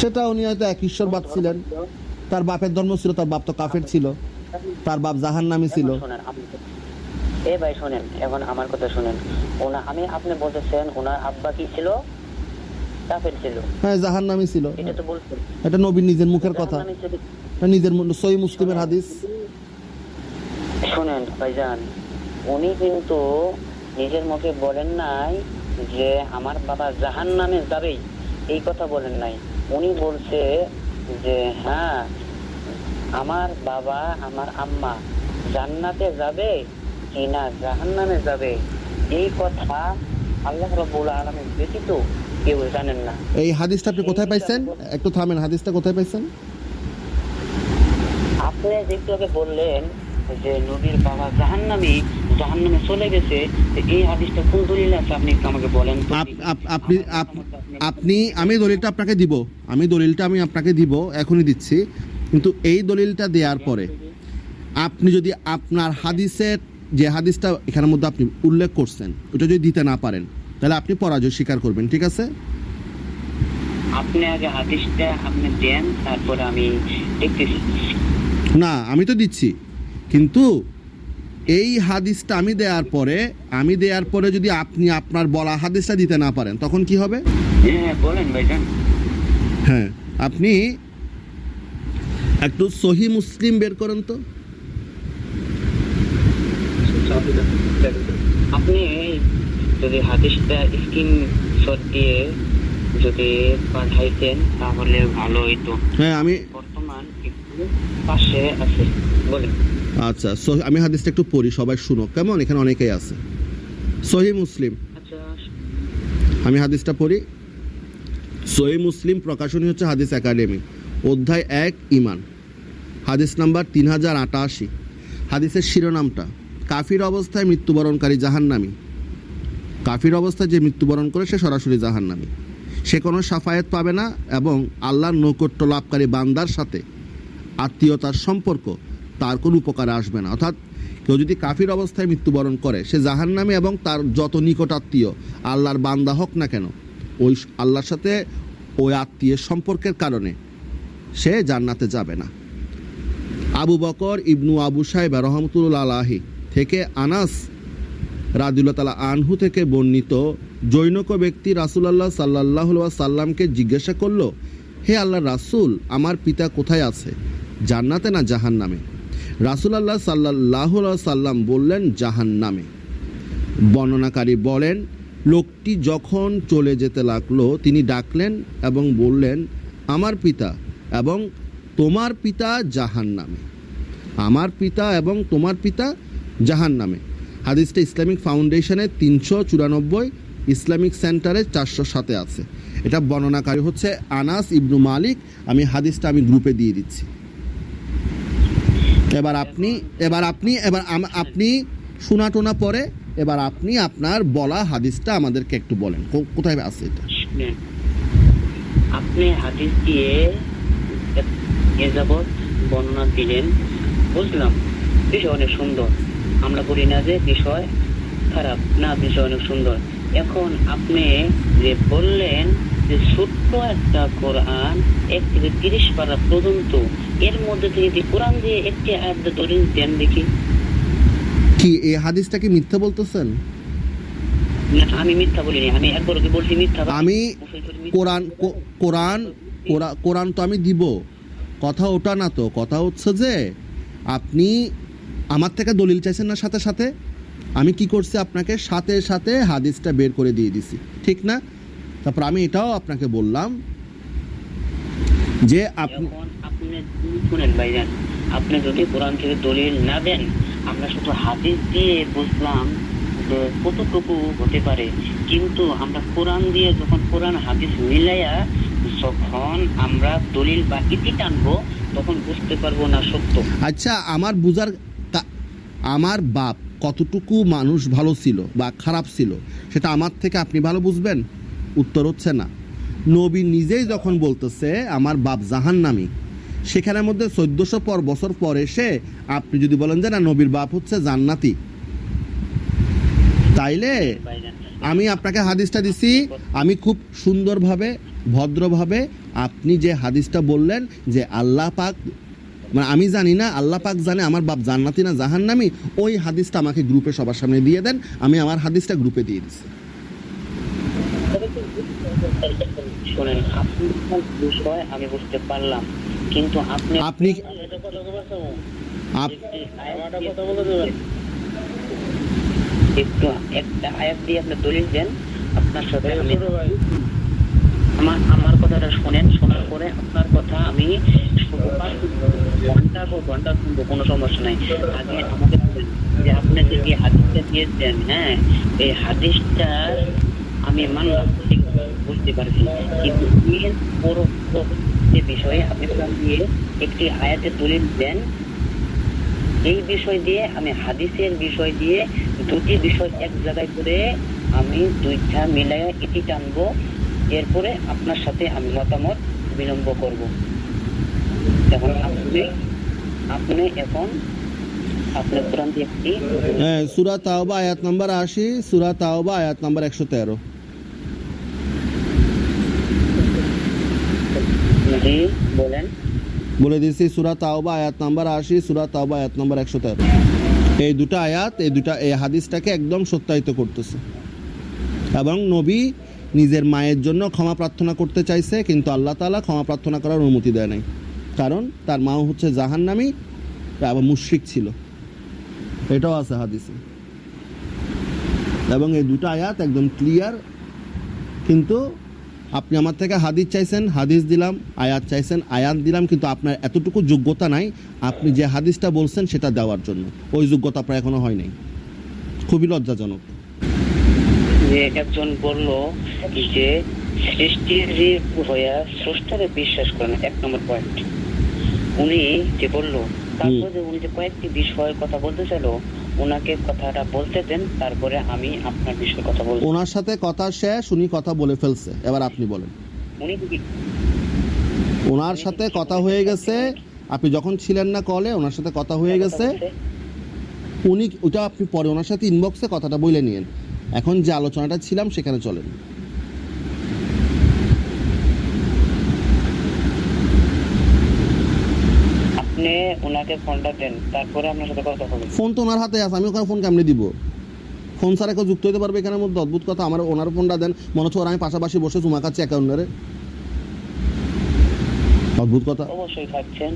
সেটা উনি হয়তো এক ঈশ্বরবাদ ছিলেন। তার বাপের ধর্ম ছিল তার বাপ তো কাফের ছিল। তার বাপ জাহান নামি ছিল এ ভাই শোনেন এখন আমার কথা শোনেন। ওনা আমি আপনি বলতেছেন ওনার আব্বা কি ছিল? কাফের ছিল। হ্যাঁ জাহান নামি ছিল। এটা তো বলছেন। এটা নবীর নিজের মুখের কথা। নিজের সই মুসলিমের হাদিস। শোনেন ভাইজান উনি কিন্তু নিজের মুখে বলেন নাই যে আমার বাবা জাহান নামে যাবেই। এই কথা বলেন নাই। উনি বলছে যে হ্যাঁ আমার বাবা আমার আম্মা জান্নাতে যাবে কি না জাহান নামে যাবে এই কথা আল্লাহ রবুল আলমের ব্যতীত কেউ জানেন না। এই হাদিসটা আপনি কোথায় পাইছেন? একটু থামেন হাদিসটা কোথায় পাইছেন? আপনি আগে বললেন যে নবীর বাবা জাহান্নামী জাহান্নামে চলে গেছে এই হাদিসটা কোন দলিল আছে? আপনি একটু আমাকে বলেন আপনি আপনি আমি দলিলটা আপনাকে দিব। আমি দলিলটা আমি আপনাকে দিব এখনই দিচ্ছি। কিন্তু এই দলিলটা দেওয়ার পরে আপনি যদি আপনার হাদিসের যে হাদিসটা এখানের মধ্যে আপনি উল্লেখ করছেন ওটা যদি দিতে না পারেন তাহলে আপনি পরাজয় স্বীকার করবেন ঠিক আছে? আপনি আগে হাদিসটা আপনি দেন তারপরে আমি দেখতেছি। না আমি তো দিচ্ছি। কিন্তু এই হাদিসটা আমি দেওয়ার পরে আমি দেওয়ার পরে যদি আপনি আপনার বলা হাদিসটা দিতে না পারেন তখন কি হবে? হ্যাঁ বলেন হ্যাঁ আপনি একটু সহি মুসলিম বের করেন তো। আপনি যদি হাদিসটা স্ক্রিন শট দিয়ে যদি পাঠাইতেন তাহলে ভালো হইতো। হ্যাঁ আমি বর্তমান পাশে আছে। বলেন। আচ্ছা সহি- আমি হাদিসটা একটু পড়ি সবাই শুনো কেমন? এখানে অনেকেই আছে। সহি মুসলিম। আচ্ছা আমি হাদিসটা পড়ি। সহি মুসলিম প্রকাশনী হচ্ছে হাদিস একাডেমি অধ্যায় এক ইমান হাদিস নাম্বার তিন হাজার আটাশি। হাদিসের শিরোনামটা কাফির অবস্থায় মৃত্যুবরণকারী জাহান্নামী। কাফির অবস্থায় যে মৃত্যুবরণ করে সে সরাসরি জাহান্নামী। সে কোনো সাফায়েত পাবে না এবং আল্লাহর নৈকট্য লাভকারী বান্দার সাথে আত্মীয়তার সম্পর্ক তার কোনো উপকার আসবে না। অর্থাৎ কেউ যদি কাফির অবস্থায় মৃত্যুবরণ করে, সে জাহান্নামী এবং তার যত নিকট আত্মীয় আল্লাহর বান্দা হোক না কেন, ওই আল্লাহর সাথে ওই আত্মীয়ের সম্পর্কের কারণে সে জান্নাতে যাবে না। আবু বকর ইবনু আবু সাহেব রহমতুল্লাহ আলাহি থেকে আনাস রাদিল্লা তালা আনহু থেকে বর্ণিত জৈনক ব্যক্তি রাসুলাল্লাহ সাল্লাহ সাল্লামকে জিজ্ঞাসা করল, হে আল্লাহ রাসূল, আমার পিতা কোথায় আছে? জান্নাতে না জাহান নামে রাসুলাল্লাহ সাল্লাহ সাল্লাম বললেন, জাহান নামে। বর্ণনাকারী বলেন, লোকটি যখন চলে যেতে লাগল, তিনি ডাকলেন এবং বললেন, আমার পিতা এবং তোমার পিতা জাহান নামে। আমার পিতা এবং তোমার পিতা জাহান নামে হাদিসটা ইসলামিক ফাউন্ডেশনের তিনশো চুরানব্বই, ইসলামিক সেন্টারে চারশো সাথে আছে। এটা বর্ণনাকারী হচ্ছে আনাস ইবনু মালিক। আমি হাদিসটা আমি গ্রুপে দিয়ে দিচ্ছি। এবার আপনি এবার আপনি এবার আপনি শোনা টোনা পরে, এবার আপনি আপনার বলা হাদিসটা আমাদেরকে একটু বলেন। কোথায় আছে এটা? আপনি হাদিস দিয়ে এ যাবৎ বর্ণনা দিলেন। বুঝলাম বিষয় অনেক সুন্দর। আমরা বলি না যে বিষয় খারাপ, না, বিষয় অনেক সুন্দর। এখন আপনি যে বললেন যে ছোট্ট একটা কোরআন এক থেকে তিরিশ পারা পর্যন্ত এর মধ্যে থেকে যদি কোরআন দিয়ে একটি আয়াত দলিল দেন দেখি। কি এই হাদিসটা কি মিথ্যা বলতেছেন? না, আমি মিথ্যা বলিনি আমি একবার কি বলছি মিথ্যা আমি কোরআন কোরআন কোরআ- কোরআন তো আমি দিব। কথা ওটা না তো কথা হচ্ছে যে আপনি আমার থেকে দলিল চাইছেন না সাথে সাথে? আমি কি করছি? আপনাকে সাথে সাথে হাদিসটা বের করে দিয়ে দিছি। ঠিক না? তারপর আমি এটাও আপনাকে বললাম যে আপনি আপনি শুনেন ভাইজান। আপনি যদি কোরআন থেকে দলিল না দেন আমরা শুধু হাদিস দিয়ে বুঝলাম যে কতটুকু হতে পারে। কিন্তু আমরা কোরআন দিয়ে যখন কোরআন হাদিস মিলাইয়া যখন আমরা দলিল বা ইতি টানবো তখন বুঝতে পারব না সত্য। আচ্ছা আমার বুঝার আমার বাপ কতটুকু মানুষ ভালো ছিল বা খারাপ ছিল সেটা আমার থেকে আপনি ভালো বুঝবেন? উত্তর হচ্ছে না। নবী নিজেই যখন বলতেছে, আমার বাপ জাহান্নামী সেখানের মধ্যে চোদ্দশো পর বছর পর এসে আপনি যদি বলেন যে, না, নবীর বাপ হচ্ছে জান্নাতি তাইলে আমি আপনাকে হাদিসটা দিছি, আমি খুব সুন্দরভাবে, ভদ্রভাবে আপনি যে হাদিসটা বললেন যে, আল্লাহ পাক মানে আমি জানি না, আল্লাহ পাক জানে আমার বাপ জান্নাতি না জাহান্নামি, ওই হাদিসটা আমাকে গ্রুপে সবার সামনে দিয়ে দেন, আমি আমার হাদিসটা গ্রুপে দিয়ে দিচ্ছি শোনেন আপনার বিষয় আমি বুঝতে পারলাম কিন্তু আপনি আপনি একটু একটা আয়াত দিয়ে আপনি দলিল দেন আপনার সাথে আমি আমার আমার কথাটা শোনেন শোনার পরে আপনার কথা আমি শুধু ঘণ্টা পর ঘণ্টা শুনব কোনো সমস্যা নাই। আগে আমাকে বলেন যে আপনি যে হাদিসটা দিয়েছেন হ্যাঁ এই হাদিসটা আমি মানলাম। বুঝতে পারছি কিন্তু এর পরবর্তী বিষয়ে আপনি কোরআন দিয়ে একটি আয়াতের দলিল দেন, এই বিষয় দিয়ে আমি হাদিসের বিষয় দিয়ে দুটি বিষয় এক জায়গায় করে আমি দুইটা মিলাই এটি টানবো। এরপরে আপনার সাথে আমি মতামত বিলম্ব করব। এখন আপনি আপনি এখন আপনার কোরআন দিয়ে একটি হ্যাঁ সুরা তাওবা আয়াত নাম্বার আশি, সুরা তাওবা আয়াত নাম্বার একশো তেরো। বলেন। বলে দিয়েছি, সুরা তাওবা, আয়াত নাম্বার আশি, সুরা তাওবা, আয়াত নাম্বার একশো তেরো। এই দুটো আয়াত, এই দুটা, এই হাদিসটাকে একদম সত্যায়িত করতেছে। এবং নবী নিজের মায়ের জন্য ক্ষমা প্রার্থনা করতে চাইছে, কিন্তু আল্লাহ তাআলা ক্ষমা প্রার্থনা করার অনুমতি দেয় নাই। কারণ তার মাও হচ্ছে জাহান্নামী এবং মুশরিক ছিল। এটাও আছে হাদিসে। এবং এই দুটো আয়াত একদম ক্লিয়ার কিন্তু আপনি আমার থেকে হাদিস চাইছেন হাদিস দিলাম আয়াত চাইছেন আয়াত দিলাম কিন্তু আপনার এতটুকু যোগ্যতা নাই আপনি যে হাদিসটা বলছেন সেটা দেওয়ার জন্য। ওই যোগ্যতা আপনার এখনও হয় নাই। খুবই লজ্জাজনক। যে একজন বলল যে সৃষ্টির যে হইয়া স্রষ্টারে বিশ্বাস করেন এক নম্বর পয়েন্ট উনি যে বলল তারপরে যে উনি যে কয়েকটি বিষয়ের কথা বলতে চাইলো ওনাকে কথাটা বলতে দেন তারপরে আমি আপনার বিষয়ে কথা বলব। ওনার সাথে কথা শেষ উনি কথা বলে ফেলছে। এবার আপনি বলেন। উনি ওনার সাথে কথা হয়ে গেছে? আপনি যখন ছিলেন না কলে ওনার সাথে কথা হয়ে গেছে? উনি ওটা আপনি পরে ওনার সাথে ইনবক্সে কথাটা বলে নিয়েন। এখন যে আলোচনাটা ছিলাম সেখানে চলেন। আপনি ওনাকে ফোনটা দেন তারপরে আপনার সাথে কথা হবে ফোন তো ওনার হাতে আছে আমি ওখানে ফোন কেমনে দিব? ফোন ছাড়া কেউ যুক্ত হতে পারবে এখানের মধ্যে? অদ্ভুত কথা আমার ওনার ফোনটা দেন মনে হচ্ছে ওরা আমি পাশাপাশি বসে চুমা খাচ্ছি অ্যাকাউন্টারে অদ্ভুত কথা। অবশ্যই থাকছেন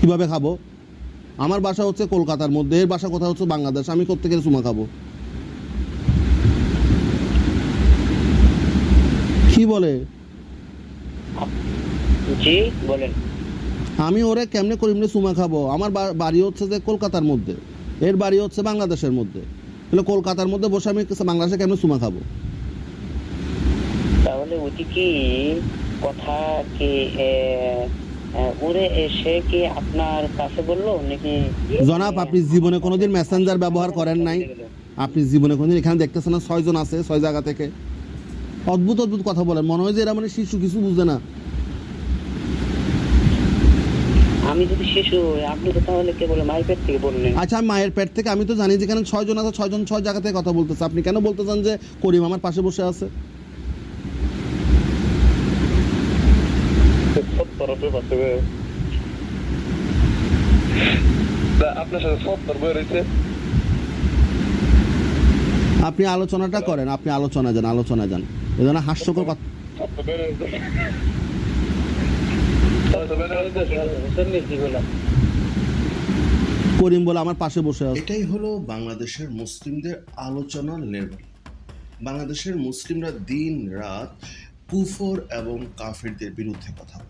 কীভাবে খাব? আমার বাসা হচ্ছে কলকাতার মধ্যে এর বাসা কোথাও হচ্ছে বাংলাদেশ আমি কোথেকে চুমা খাব? কি বলে? জি বলেন। আমি ওরে কেমনে করিমনে চুমা খাব? আমার বাড়ি হচ্ছে যে কলকাতার মধ্যে। এর বাড়ি হচ্ছে বাংলাদেশের মধ্যে। তাহলে কলকাতার মধ্যে বসে আমি বাংলাদেশে কেমনে চুমা খাব? তাহলে ওটি কি কথা কি এ, এসে কি আপনার কাছে বলল নাকি? জনাব আপনি জীবনে কোনোদিন মেসেঞ্জার ব্যবহার করেন নাই। আপনি জীবনে কোনোদিন এখানে দেখতেছেন না ছয়জন আছে ছয় জায়গা থেকে। অদ্ভুত অদ্ভুত কথা বলেন। মনে হয় যে এরা মানে শিশু কিছু বুঝে না। আমি যদি শিশু হই, আপনি তো তাহলে কে বলে মাইপের থেকে বললেন। আচ্ছা আমি মায়ের পেট থেকে আমি তো জানি যেখানে ছয়জন আছে ছয়জন ছয় জায়গা থেকে কথা বলতেছে। আপনি কেন বলতেছেন যে করিম আমার পাশে বসে আছে? সত্তর রুপে পাচ্ছে আপনার সাথে সত্তর বই রয়েছে। আপনি আলোচনাটা করেন আপনি আলোচনা যান আলোচনা যান। এই জন্য হাস্যকর কথা সত্তর বের হয়েছে সত্তর বের হয়েছে করিম বলে আমার পাশে বসে আছে। এটাই হলো বাংলাদেশের মুসলিমদের আলোচনার লেভেল। বাংলাদেশের মুসলিমরা দিন রাত কুফর এবং কাফেরদের বিরুদ্ধে কথা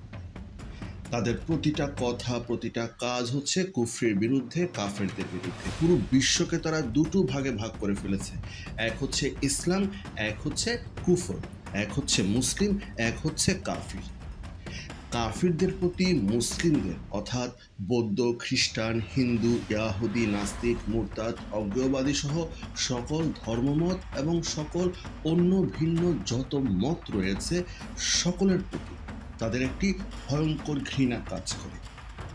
তাদের প্রতিটা কথা, প্রতিটা কাজ হচ্ছে কুফরের বিরুদ্ধে, কাফেরদের বিরুদ্ধে। পুরো বিশ্বকে তারা দুটো ভাগে ভাগ করে ফেলেছে। এক হচ্ছে ইসলাম, এক হচ্ছে কুফর, এক হচ্ছে মুসলিম, এক হচ্ছে কাফির। কাফিরদের প্রতি মুসলিমদের, অর্থাৎ বৌদ্ধ, খ্রিস্টান, হিন্দু, ইয়াহুদি, নাস্তিক, মুরতাদ অজ্ঞবাদী সহ সকল ধর্মমত এবং সকল অন্য ভিন্ন যত মত রয়েছে সকলের প্রতি তাদের একটি ভয়ঙ্কর ঘৃণা কাজ করে।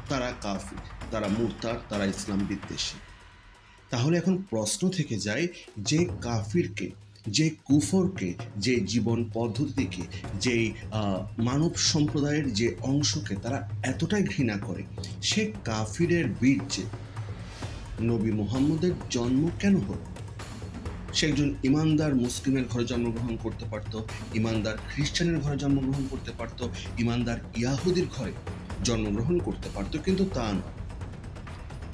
তারা কাফির, তারা মুরতাদ, তারা ইসলাম বিদ্বেষী। তাহলে এখন প্রশ্ন থেকে যায় যে কাফিরকে যে কুফরকে, যে জীবন পদ্ধতিকে যেই মানব সম্প্রদায়ের যে অংশকে তারা এতটাই ঘৃণা করে, সে কাফিরের বীর্যে নবী মুহাম্মদের জন্ম কেন হলো? সে একজন ইমানদার মুসলিমের ঘরে জন্মগ্রহণ করতে পারত, ইমানদার খ্রিস্টানের ঘরে জন্মগ্রহণ করতে পারত, ইমানদার ইয়াহুদির ঘরে জন্মগ্রহণ করতে পারত, কিন্তু তা নয়।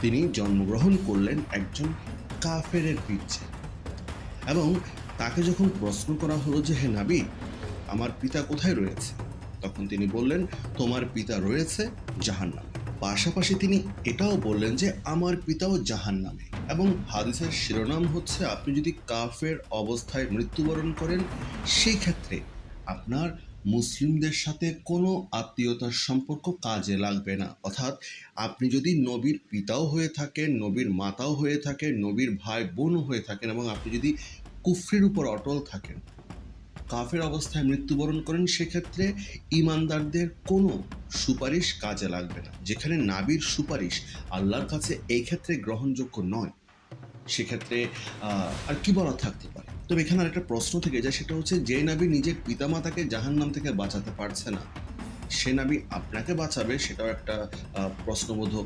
তিনি জন্মগ্রহণ করলেন একজন কাফেরের বীর্যে। এবং তাকে যখন প্রশ্ন করা হলো যে, হে নাবি, আমার পিতা কোথায় রয়েছে? তখন তিনি বললেন, তোমার পিতা রয়েছে জাহান্নামে। পাশাপাশি তিনি এটাও বললেন যে, আমার পিতাও জাহান্নামে। এবং হাদিসের শিরোনাম হচ্ছে, আপনি যদি কাফের অবস্থায় মৃত্যুবরণ করেন সেই ক্ষেত্রে আপনার মুসলিমদের সাথে কোনো আত্মীয়তার সম্পর্ক কাজে লাগবে না। অর্থাৎ, আপনি যদি নবীর পিতাও হয়ে থাকেন, নবীর মাতাও হয়ে থাকেন, নবীর ভাই বোনও হয়ে থাকেন, এবং আপনি যদি কুফরির উপর অটল থাকেন। কাফের অবস্থায় মৃত্যুবরণ করেন, সেক্ষেত্রে ইমানদারদের কোনো সুপারিশ কাজে লাগবে না। যেখানে নাবির সুপারিশ আল্লাহর কাছে এই ক্ষেত্রে গ্রহণযোগ্য নয়, সেক্ষেত্রে আর কি বলা থাকতে পারে? তবে এখানে আর একটা প্রশ্ন থেকে যায়, সেটা হচ্ছে যে নাবি নিজের পিতামাতাকে জাহান্নাম থেকে বাঁচাতে পারছে না, সে নাবি আপনাকে বাঁচাবে সেটাও একটা প্রশ্নবোধক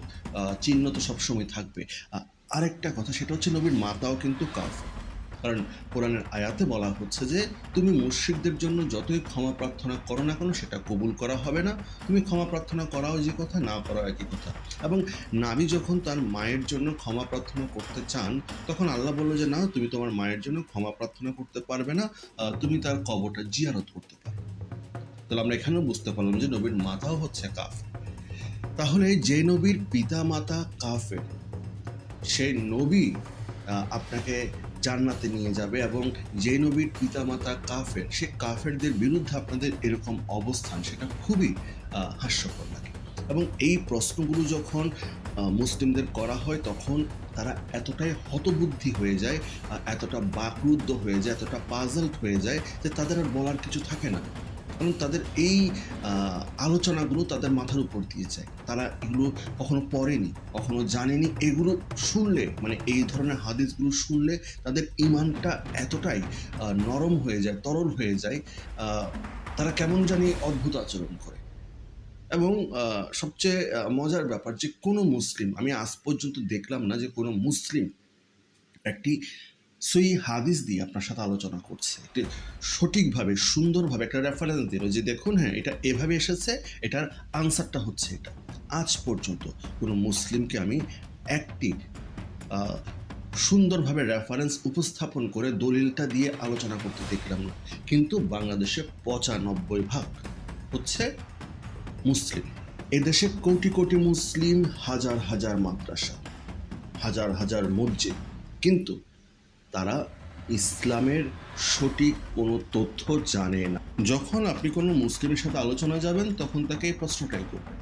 চিহ্ন তো সবসময় থাকবে। আরেকটা কথা, সেটা হচ্ছে নবীর মাতাও কিন্তু কাফ কারণ কোরআনের আয়াতে বলা হচ্ছে যে, তুমি মুশ্রিকদের জন্য যতই ক্ষমা প্রার্থনা করো না কেন, সেটা কবুল করা হবে না। তুমি ক্ষমা প্রার্থনা করাও যে কথা, না করাও একই কথা। এবং নাবি যখন তার মায়ের জন্য ক্ষমা প্রার্থনা করতে চান, তখন আল্লাহ বলল যে, না, তুমি তোমার মায়ের জন্য ক্ষমা প্রার্থনা করতে পারবে না। তুমি তার কবরটা জিয়ারত করতে পারো। তাহলে আমরা এখানেও বুঝতে পারলাম যে, নবীর মাতাও হচ্ছে কাফ তাহলে যে নবীর পিতা মাতা কাফের, সেই নবী আপনাকে জান্নাতে নিয়ে যাবে এবং যে নবীর পিতামাতা কাফের, সে কাফেরদের বিরুদ্ধে আপনাদের এরকম অবস্থান, সেটা খুবই হাস্যকর লাগে। এবং এই প্রশ্নগুলো যখন মুসলিমদের করা হয়, তখন তারা এতটাই হতবুদ্ধি হয়ে যায় এতটা বাকরুদ্ধ হয়ে যায়, এতটা পাজলড হয়ে যায় যে তাদের আর বলার কিছু থাকে না। কারণ তাদের এই আলোচনাগুলো তাদের মাথার উপর দিয়ে যায়। তারা এগুলো কখনো পড়েনি, কখনো জানেনি। এগুলো শুনলে মানে এই ধরনের হাদিসগুলো শুনলে তাদের ইমানটা এতটাই নরম হয়ে যায়, তরল হয়ে যায় তারা কেমন জানি অদ্ভুত আচরণ করে। এবং সবচেয়ে মজার ব্যাপার যে কোনো মুসলিম, আমি আজ পর্যন্ত দেখলাম না যে কোনো মুসলিম একটি সই হাদিস দিয়ে আপনার সাথে আলোচনা করছে। একটি সঠিকভাবে, সুন্দরভাবে একটা রেফারেন্স দিল যে দেখুন হ্যাঁ এটা এভাবে এসেছে, এটার আনসারটা হচ্ছে এটা। আজ পর্যন্ত কোনো মুসলিমকে আমি একটি সুন্দরভাবে রেফারেন্স উপস্থাপন করে দলিলটা দিয়ে আলোচনা করতে দেখলাম না। কিন্তু বাংলাদেশে পঁচানব্বই ভাগ হচ্ছে মুসলিম। এদেশে কোটি কোটি মুসলিম, হাজার হাজার মাদ্রাসা, হাজার হাজার মসজিদ। কিন্তু তারা ইসলামের সঠিক কোনো তথ্য জানে না। যখন আপনি কোনো মুসলিমের সাথে আলোচনা যাবেন, তখন তাকে এই প্রশ্নটাই করবেন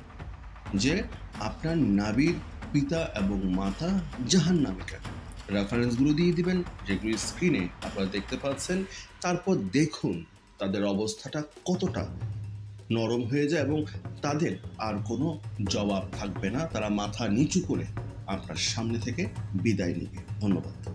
যে, আপনার নাবির পিতা এবং মাতা জাহান নামে কেন রেফারেন্সগুলো দিয়ে দিবেন, যেগুলি স্ক্রিনে আপনারা দেখতে পাচ্ছেন। তারপর দেখুন তাদের অবস্থাটা কতটা নরম হয়ে যায় এবং তাদের আর কোনো জবাব থাকবে না। তারা মাথা নিচু করে আপনার সামনে থেকে বিদায় নেবে। ধন্যবাদ।